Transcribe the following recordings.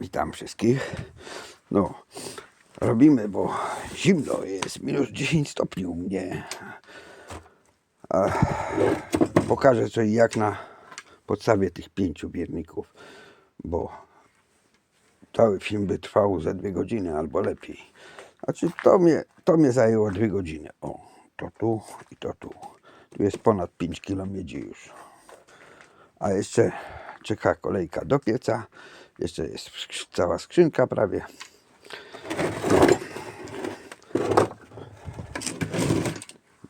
Witam wszystkich. No, robimy, bo zimno jest, minus 10 stopni u mnie. Pokażę co i jak na podstawie tych pięciu bierników, bo cały film by trwał ze dwie godziny albo lepiej. Znaczy to mnie, to mnie zajęło dwie godziny. O, to tu i to tu. Tu jest ponad 5 kg miedzi już. A jeszcze czeka kolejka do pieca. Jeszcze jest cała skrzynka prawie.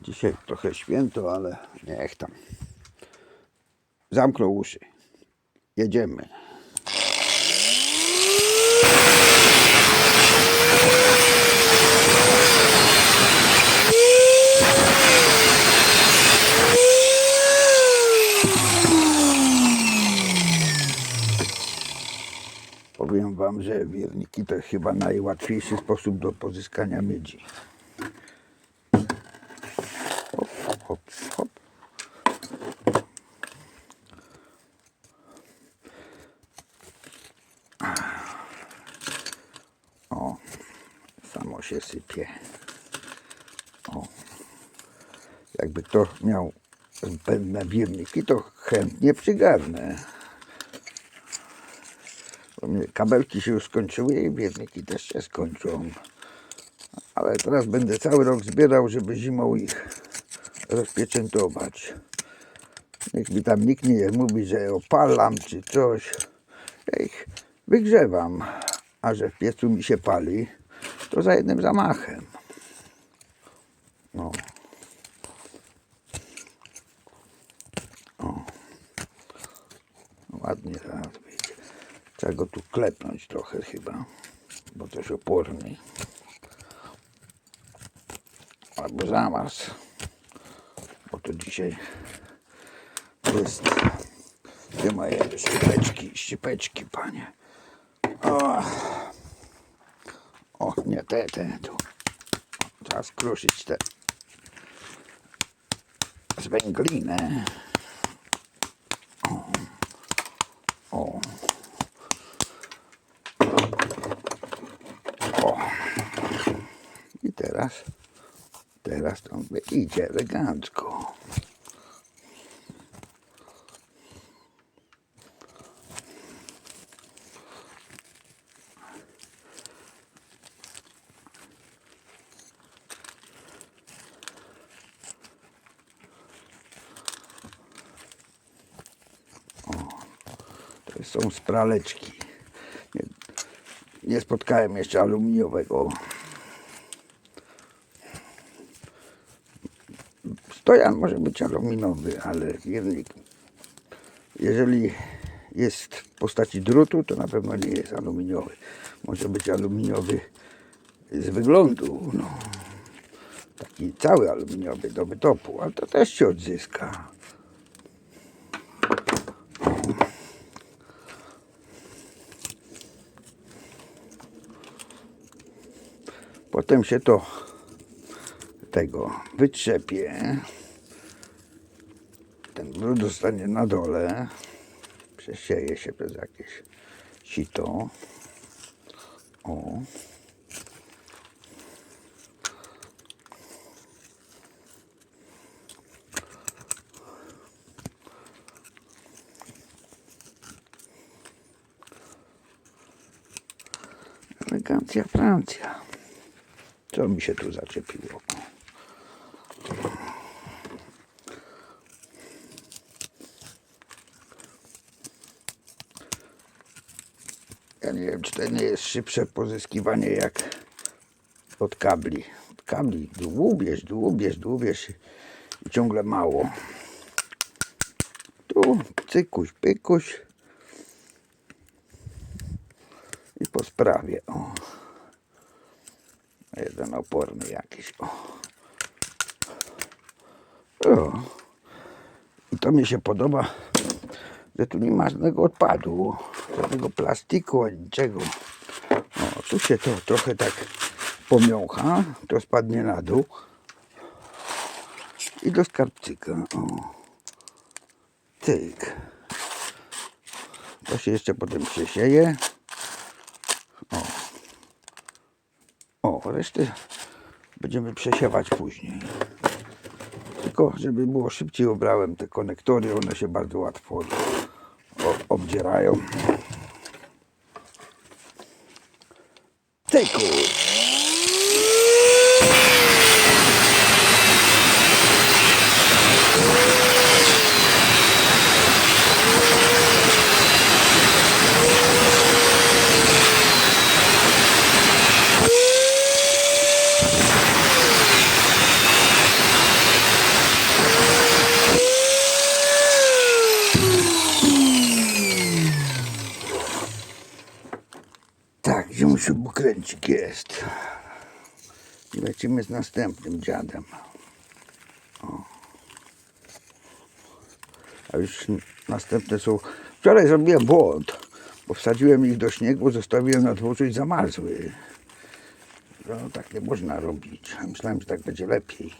Dzisiaj trochę święto, ale niech tam. Zamknął uszy. Jedziemy. Wam, że wierniki to chyba najłatwiejszy sposób do pozyskania miedzi. Hop, hop, hop. O, samo się sypie. O. Jakby to miał zbędne wierniki, to chętnie przygarnę. Kabelki się już skończyły i biedniki też się skończą. Ale teraz będę cały rok zbierał, żeby zimą ich rozpieczętować. Niech mi tam nikt nie mówi, że opalam czy coś. Ja ich wygrzewam. A że w piecu mi się pali, to za jednym zamachem. No. Ładnie zaraz wyjdzie. Trzeba go tu klepnąć trochę chyba, bo coś oporny. Albo zamaz. Bo to dzisiaj jest. Gdzie moje szczypeczki, szczypeczki, panie? O, o nie te, te tu. Trzeba skruszyć te zwęglinę. O. O. I teraz, teraz to idzie elegancko. Są spraleczki. Nie, nie spotkałem jeszcze aluminiowego. Stojan może być aluminiowy, ale jeżeli jest w postaci drutu, to na pewno nie jest aluminiowy. Może być aluminiowy z wyglądu. No. Taki cały aluminiowy do wytopu, ale to też się odzyska. Potem się to tego wytrzepie. Ten brud zostanie na dole. Przesieje się przez jakieś sito. O. Elegancja Francja. Co mi się tu zaczepiło? Ja nie wiem, czy to nie jest szybsze pozyskiwanie jak od kabli. Od kabli dłubiesz, dłubiesz, dłubiesz i ciągle mało. Tu cykuś, pykuś i po sprawie. O. Jeden oporny jakiś. O. o. I to mi się podoba, że tu nie ma żadnego odpadu, żadnego plastiku ani niczego. O, tu się to trochę tak pomiącha, to spadnie na dół i do skarbcyka. O. Tyk. To się jeszcze potem przesieje. O. O, resztę będziemy przesiewać później. Tylko, żeby było szybciej, obrałem te konektory, one się bardzo łatwo obdzierają. Tyku! Tak, ziomsiu bukręcik jest. I lecimy z następnym dziadem. O. A już następne są... Wczoraj zrobiłem błąd, bo wsadziłem ich do śniegu, zostawiłem na dworzu i zamarzły. No, tak nie można robić. Myślałem, że tak będzie lepiej.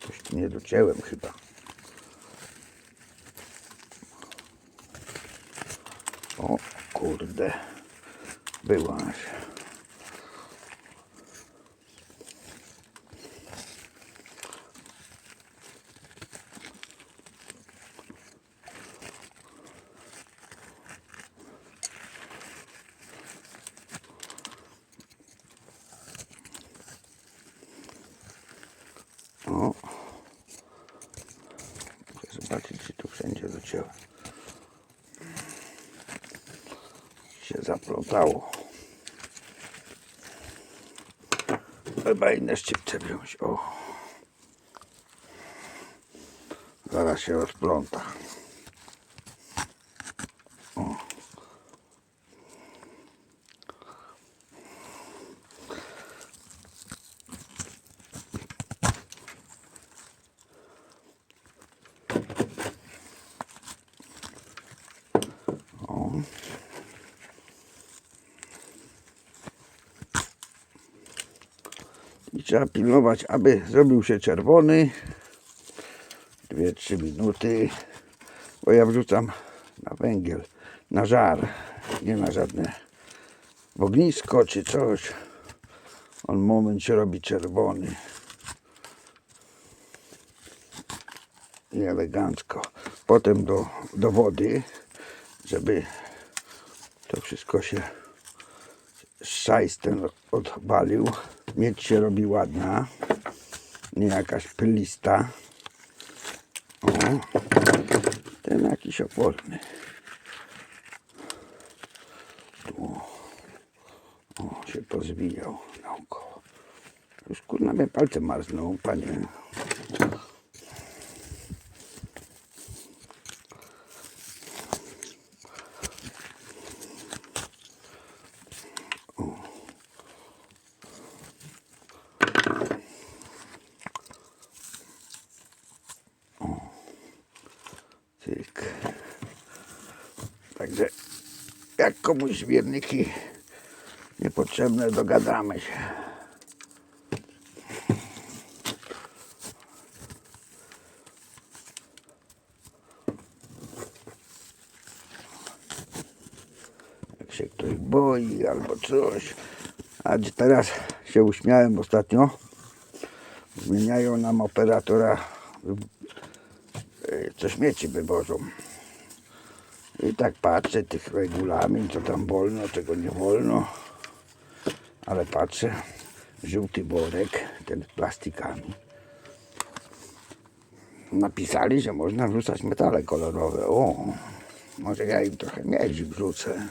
Coś docięłem chyba. O kurde. Byłaś. O. Muszę zobaczyć, czy tu wszędzie docięłem. Się zaplątało. Chyba inne szczypce wziąć. O. Zaraz się rozpląta. Trzeba pilnować, aby zrobił się czerwony. 2-3 minuty. Bo ja wrzucam na węgiel, na żar, nie na żadne w ognisko czy coś. On moment się robi czerwony. I elegancko. Potem do, do wody, żeby to wszystko się szajs ten odbalił. Miedź się robi ładna, nie jakaś pylista. O, ten jakiś oporny. Tu o, się pozwijał naokoło. Już kurna mnie palce marzną, panie. Cyk. Także jak komuś wierniki niepotrzebne, dogadamy się. Jak się ktoś boi albo coś. A teraz się uśmiałem ostatnio. Zmieniają nam operatora y, co śmieci wywożą. I tak patrzę tych regulamin, co tam wolno, czego nie wolno. Ale patrzę, żółty worek, ten z plastikami. Napisali, że można wrzucać metale kolorowe. O, może ja im trochę miedzi wrzucę.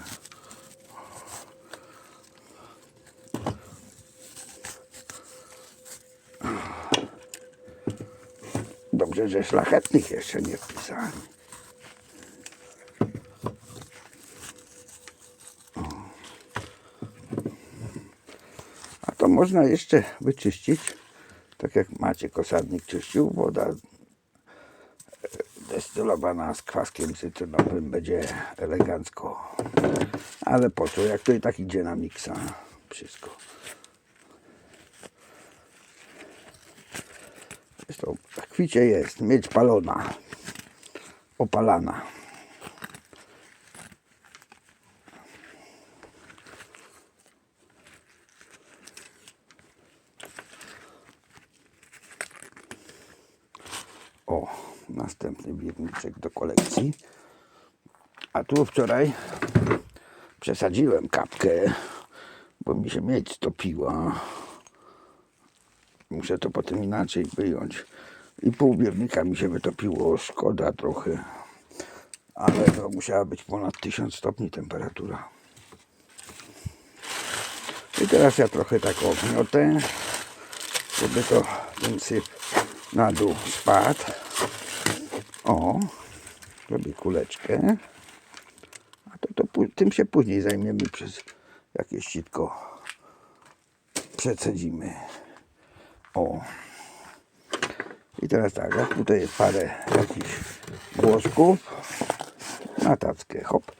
Dobrze, że szlachetnych jeszcze nie wpisali. można jeszcze wyczyścić, tak jak macie kosadnik czyścił, woda e, destylowana z kwaskiem cytrynowym będzie elegancko. Ale po co, jak to i tak idzie na miksa wszystko. Zresztą kwicie jest, mieć palona, opalana. O, następny wirniczek do kolekcji. A tu wczoraj przesadziłem kapkę, bo mi się miedź stopiła. Muszę to potem inaczej wyjąć. I pół biernika mi się wytopiło, szkoda trochę. Ale to musiała być ponad 1000 stopni temperatura. I teraz ja trochę tak ogniotę, żeby to ten syp na dół spadł. O, robię kuleczkę. A to, to tym się później zajmiemy przez jakieś sitko. Przecedzimy. O. I teraz tak, jak tutaj jest parę jakichś włosków na tackę, hop.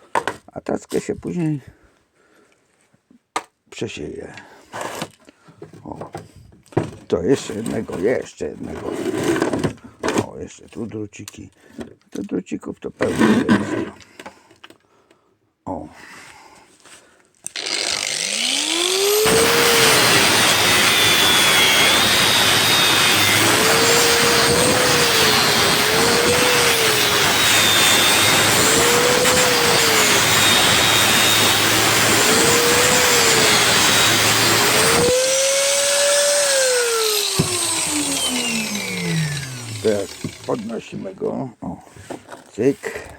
A tackę się później przesieje. To jeszcze jednego, jeszcze jednego. O, jeszcze tu druciki. To drucików to pełno jest. O. Teraz podnosimy go. O, cyk.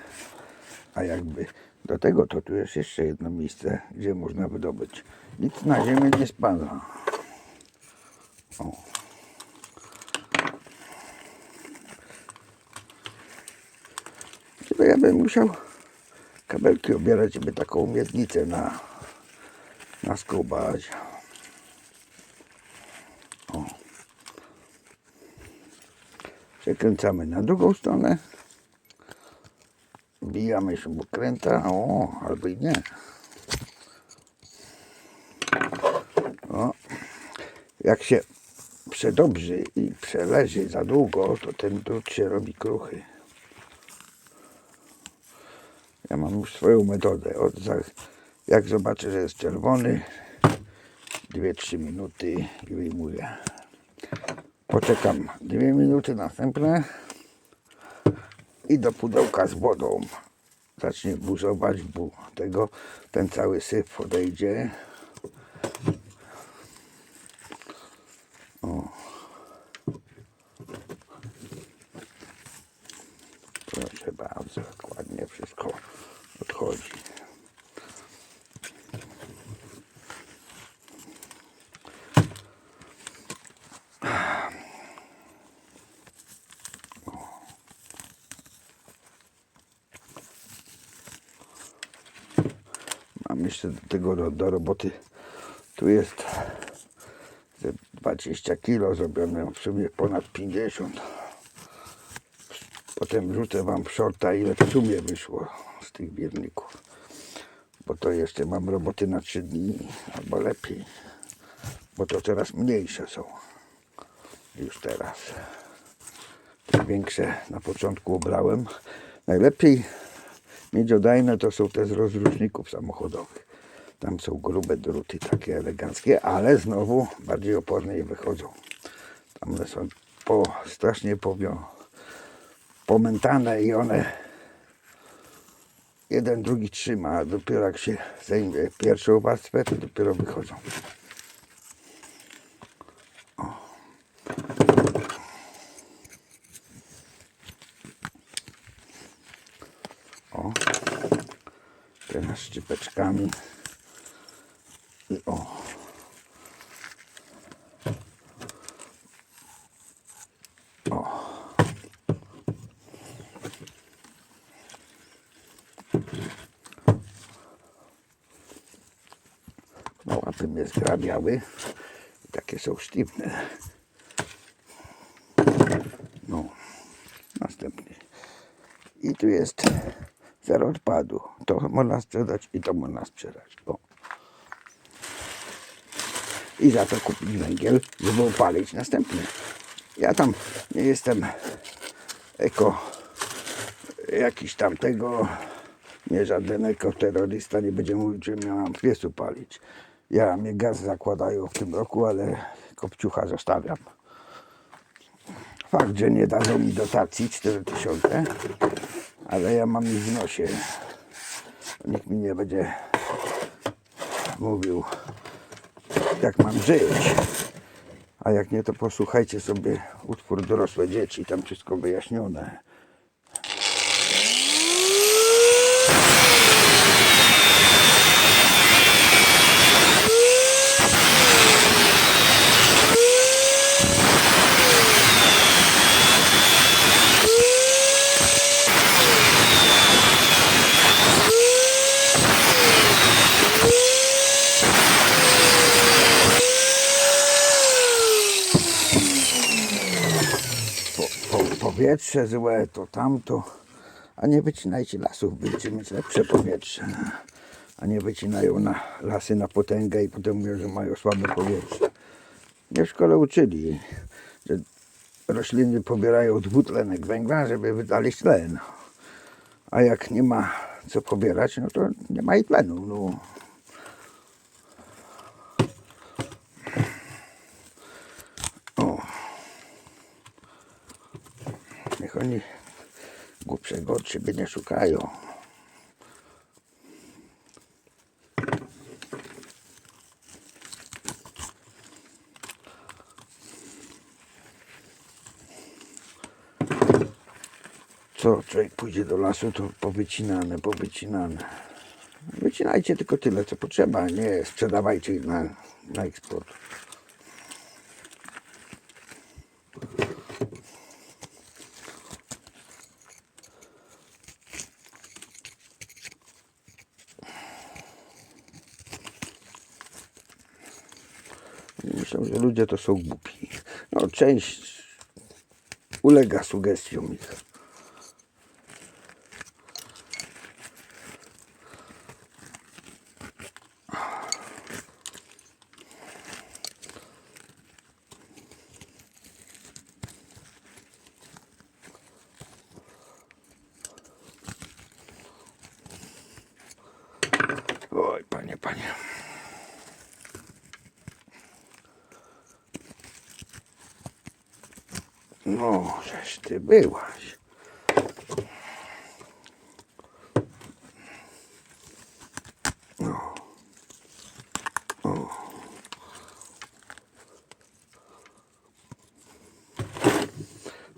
A jakby do tego to tu jest jeszcze jedno miejsce, gdzie można wydobyć. Nic na ziemię nie spada. O. Chyba ja bym musiał kabelki obierać, żeby taką miednicę na, naskubać. Przekręcamy na drugą stronę. Wbijamy śrubokręta. O, albo i nie. O. Jak się przedobrzy i przeleży za długo, to ten drut się robi kruchy. Ja mam już swoją metodę. Od jak zobaczę, że jest czerwony, 2-3 minuty i wyjmuję. Poczekam dwie minuty następne i do pudełka z wodą zacznie burzować, bo tego ten cały syf odejdzie. O. Proszę bardzo, jak ładnie wszystko odchodzi. Mam jeszcze do tego do, roboty. Tu jest ze 20 kilo zrobione, w sumie ponad 50. Potem rzucę wam shorta ile w sumie wyszło z tych bierników. Bo to jeszcze mam roboty na 3 dni, albo lepiej. Bo to coraz mniejsze są. Już teraz. Te większe na początku obrałem. Najlepiej Miedziodajne to są te z rozruszników samochodowych. Tam są grube druty, takie eleganckie, ale znowu bardziej oporne i wychodzą. Tam one są po, strasznie powio, pomętane i one jeden, drugi trzyma, a dopiero jak się zajmie pierwszą warstwę, to dopiero wychodzą. O. Teraz szczypeczkami. I o. O. Zgrabiały. Takie są sztywne. No. Następny. I tu jest zero odpadu. To można sprzedać i to można sprzedać. O. I za to kupić węgiel, żeby opalić następny. Ja tam nie jestem eko jakiś tam tego, nie żaden ekoterrorysta nie będzie mówił, mam w piecu palić. Ja mnie gaz zakładają w tym roku, ale kopciucha zostawiam. Fakt, że nie dadzą mi dotacji 4000, ale ja mam ich w nosie. Nikt mi nie będzie mówił, jak mam żyć. A jak nie, to posłuchajcie sobie utwór Dorosłe Dzieci, tam wszystko wyjaśnione. po, po, powietrze złe, to tamto. A nie wycinajcie lasów, będziecie mieć lepsze powietrze. A nie wycinają na lasy na potęgę i potem mówią, że mają słabe powietrze. Mnie w szkole uczyli, że rośliny pobierają dwutlenek węgla, żeby wydalić tlen. A jak nie ma co pobierać, no to nie ma i tlenu. No. O. Niech oni siebie nie szukają. Co, człowiek pójdzie do lasu, to powycinane, powycinane. Wycinajcie tylko tyle, co potrzeba, nie sprzedawajcie ich na, na eksport. Myślę, że ludzie to są głupi. No, część ulega sugestiom ich. Oj, panie, panie. No, żeż ty byłaś. No. O.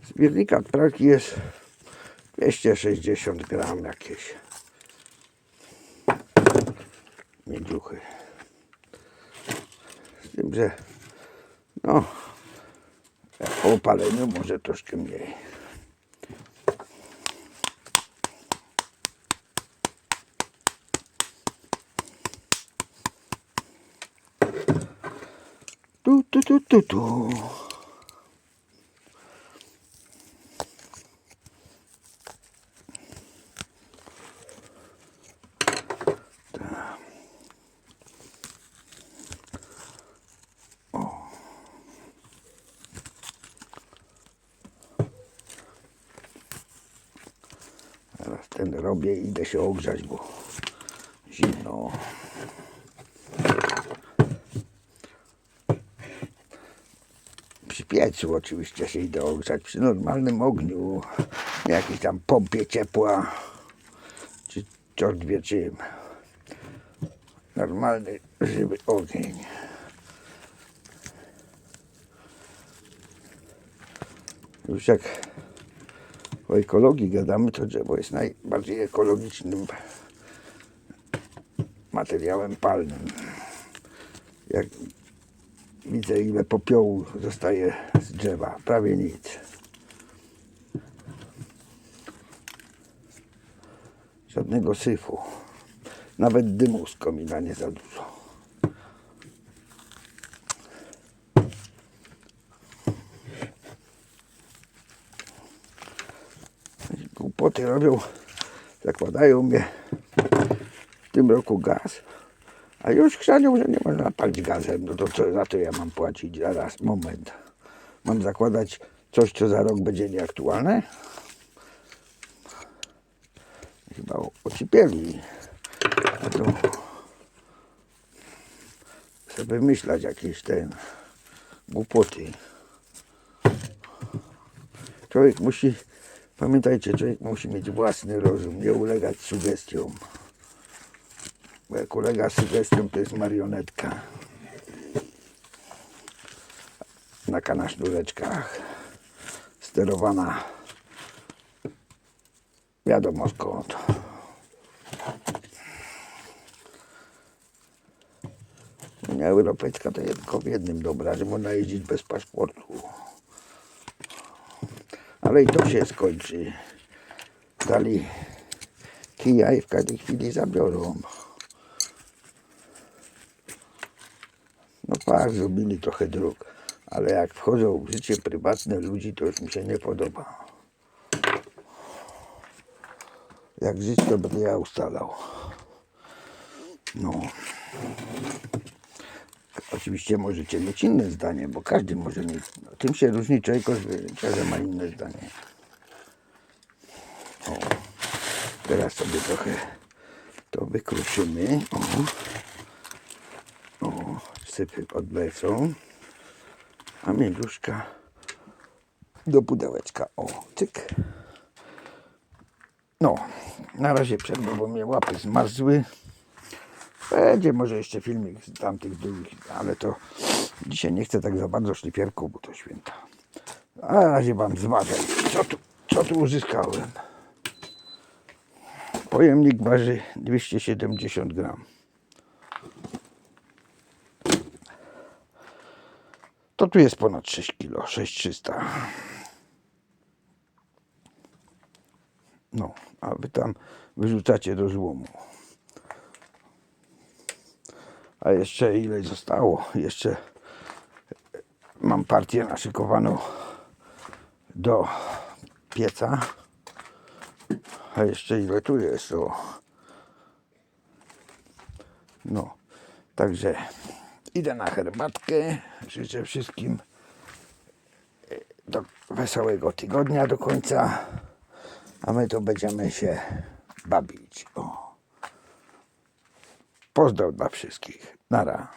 Zbiornika traki jest 260 gram jakieś. Miedziuchy. Z tym, że no, po opaleniu może troszkę mniej. I idę się ogrzać, bo zimno. Przy piecu oczywiście się idę ogrzać, przy normalnym ogniu, jakiejś tam pompie ciepła, czy czort wie czym. Normalny, żywy ogień. Już jak o ekologii gadamy, to drzewo jest najbardziej ekologicznym materiałem palnym. Jak widzę, ile popiołu zostaje z drzewa, prawie nic. Żadnego syfu. Nawet dymu z komina nie za dużo. Robią, zakładają mnie w tym roku gaz, a już chrzanią, że nie można palić gazem, no to co za to ja mam płacić? Zaraz, moment. mam zakładać coś, co za rok będzie nieaktualne? Chyba ocipieli. A to sobie wymyślać jakieś ten głupoty. Człowiek musi, pamiętajcie, człowiek musi mieć własny rozum, nie ulegać sugestiom. Bo jak ulega sugestiom, to jest marionetka. Na sznureczkach, sterowana wiadomo skąd. Unia Europejska to tylko w jednym dobra, że można jeździć bez paszportu. Ale i to się skończy. Dali kija i w każdej chwili zabiorą. No tak, zrobili trochę dróg, ale jak wchodzą w życie prywatne ludzi, to już mi się nie podoba. Jak żyć, to będę ja ustalał. No. Oczywiście możecie mieć inne zdanie, bo każdy może mieć. No, tym się różni człowiek, że ma inne zdanie. O. Teraz sobie trochę to wykruszymy. O. O. Sypy odlecą. A międuszka do pudełeczka. O, cyk. No, na razie przerwę, bo mnie łapy zmarzły. Będzie może jeszcze filmik z tamtych drugich, ale to dzisiaj nie chcę tak za bardzo szlifierką, bo to święta. A na razie wam zmarzę. Co tu, co tu uzyskałem? Pojemnik waży 270 gram. To tu jest ponad 6 kg, 6300. No, a wy tam wyrzucacie do złomu. A jeszcze ile zostało? Jeszcze mam partię naszykowaną do pieca. A jeszcze ile tu jest? O. No, także idę na herbatkę. Życzę wszystkim e, do wesołego tygodnia do końca. A my to będziemy się bawić. O. Pozdrow dla wszystkich. Nara.